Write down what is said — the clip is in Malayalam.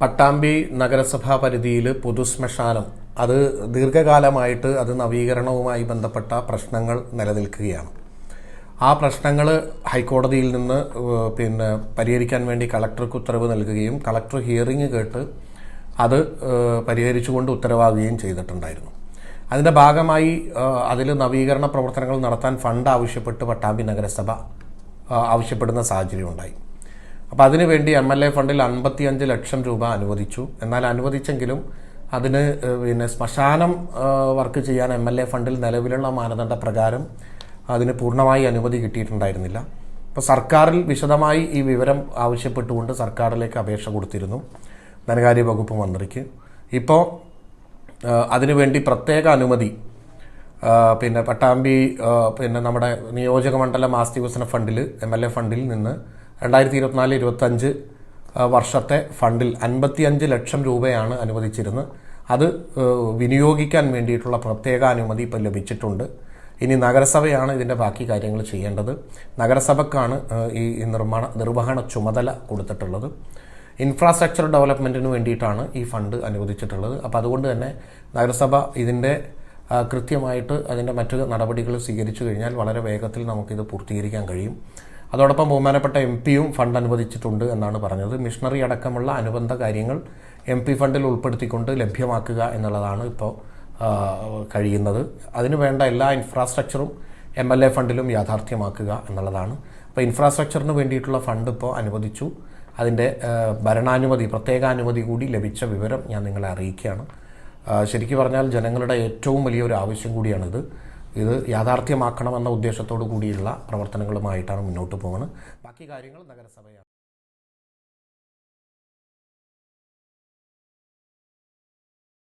പട്ടാമ്പി നഗരസഭാ പരിധിയിൽ പൊതുശ്മശാനം. അത് ദീർഘകാലമായിട്ട് അത് നവീകരണവുമായി ബന്ധപ്പെട്ട പ്രശ്നങ്ങൾ നിലനിൽക്കുകയാണ്. ആ പ്രശ്നങ്ങൾ ഹൈക്കോടതിയിൽ നിന്ന് പിന്നെ പരിഹരിക്കാൻ വേണ്ടി കളക്ടർക്ക് ഉത്തരവ് നൽകുകയും കളക്ടർ ഹിയറിംഗ് കേട്ട് അത് പരിഹരിച്ചുകൊണ്ട് ഉത്തരവാകുകയും ചെയ്തിട്ടുണ്ടായിരുന്നു. അതിന്റെ ഭാഗമായി അതിൽ നവീകരണ പ്രവർത്തനങ്ങൾ നടത്താൻ ഫണ്ട് ആവശ്യപ്പെട്ട് പട്ടാമ്പി നഗരസഭ ആവശ്യപ്പെടുന്ന സാഹചര്യം ഉണ്ടായി അപ്പോൾ അതിനുവേണ്ടി എം എൽ എ ഫണ്ടിൽ അൻപത്തിയഞ്ച് ലക്ഷം രൂപ അനുവദിച്ചു. എന്നാൽ അനുവദിച്ചെങ്കിലും അതിന് പിന്നെ ശ്മശാനം വർക്ക് ചെയ്യാൻ എം എൽ എ ഫണ്ടിൽ നിലവിലുള്ള മാനദണ്ഡ പ്രകാരം അതിന് പൂർണമായി അനുമതി കിട്ടിയിട്ടുണ്ടായിരുന്നില്ല. അപ്പോൾ സർക്കാരിൽ വിശദമായി ഈ വിവരം ആവശ്യപ്പെട്ടുകൊണ്ട് സർക്കാരിലേക്ക് അപേക്ഷ കൊടുത്തിരുന്നു ധനകാര്യ വകുപ്പ് മന്ത്രിക്ക്. ഇപ്പോൾ അതിനുവേണ്ടി പ്രത്യേക അനുമതി പിന്നെ പട്ടാമ്പി പിന്നെ നമ്മുടെ നിയോജക മണ്ഡലം ആസ്തി വികസന ഫണ്ടിൽ എം എൽ എ ഫണ്ടിൽ നിന്ന് രണ്ടായിരത്തി ഇരുപത്തിനാല് ഇരുപത്തഞ്ച് വർഷത്തെ ഫണ്ടിൽ അൻപത്തിയഞ്ച് ലക്ഷം രൂപയാണ് അനുവദിച്ചിരുന്നത്. അത് വിനിയോഗിക്കാൻ വേണ്ടിയിട്ടുള്ള പ്രത്യേക അനുമതി ഇപ്പോൾ ലഭിച്ചിട്ടുണ്ട്. ഇനി നഗരസഭയാണ് ഇതിന്റെ ബാക്കി കാര്യങ്ങൾ ചെയ്യേണ്ടത്. നഗരസഭക്കാണ് ഈ നിർമ്മാണ നിർവഹണ ചുമതല കൊടുത്തിട്ടുള്ളത്. ഇൻഫ്രാസ്ട്രക്ചർ ഡെവലപ്മെന്റിന് വേണ്ടിയിട്ടാണ് ഈ ഫണ്ട് അനുവദിച്ചിട്ടുള്ളത്. അപ്പോൾ അതുകൊണ്ട് തന്നെ നഗരസഭ ഇതിന്റെ കൃത്യമായിട്ട് അതിന്റെ മറ്റു നടപടികൾ സ്വീകരിച്ചു കഴിഞ്ഞാൽ വളരെ വേഗത്തിൽ നമുക്കിത് പൂർത്തീകരിക്കാൻ കഴിയും. അതോടൊപ്പം ബഹുമാനപ്പെട്ട എം പിയും ഫണ്ട് അനുവദിച്ചിട്ടുണ്ട് എന്നാണ് പറഞ്ഞത്. മിഷണറി അടക്കമുള്ള അനുബന്ധ കാര്യങ്ങൾ എം പി ഫണ്ടിൽ ഉൾപ്പെടുത്തിക്കൊണ്ട് ലഭ്യമാക്കുക എന്നുള്ളതാണ് ഇപ്പോൾ കഴിയുന്നത്. അതിനു വേണ്ട എല്ലാ ഇൻഫ്രാസ്ട്രക്ചറും എം എൽ എ ഫണ്ടിലും യാഥാർത്ഥ്യമാക്കുക എന്നുള്ളതാണ്. അപ്പോൾ ഇൻഫ്രാസ്ട്രക്ചറിന് വേണ്ടിയിട്ടുള്ള ഫണ്ട് ഇപ്പോൾ അനുവദിച്ചു. അതിന്റെ ഭരണാനുമതി പ്രത്യേകാനുമതി കൂടി ലഭിച്ച വിവരം ഞാൻ നിങ്ങളെ അറിയിക്കുകയാണ്. ശരിക്കും പറഞ്ഞാൽ ജനങ്ങളുടെ ഏറ്റവും വലിയൊരു ആവശ്യം കൂടിയാണിത്. ഇത് യാഥാർത്ഥ്യമാക്കണമെന്ന ഉദ്ദേശത്തോടു കൂടിയുള്ള പ്രവർത്തനങ്ങളുമായിട്ടാണ് മുന്നോട്ട് പോകുന്നത്. ബാക്കി കാര്യങ്ങൾ നഗരസഭയാണ്.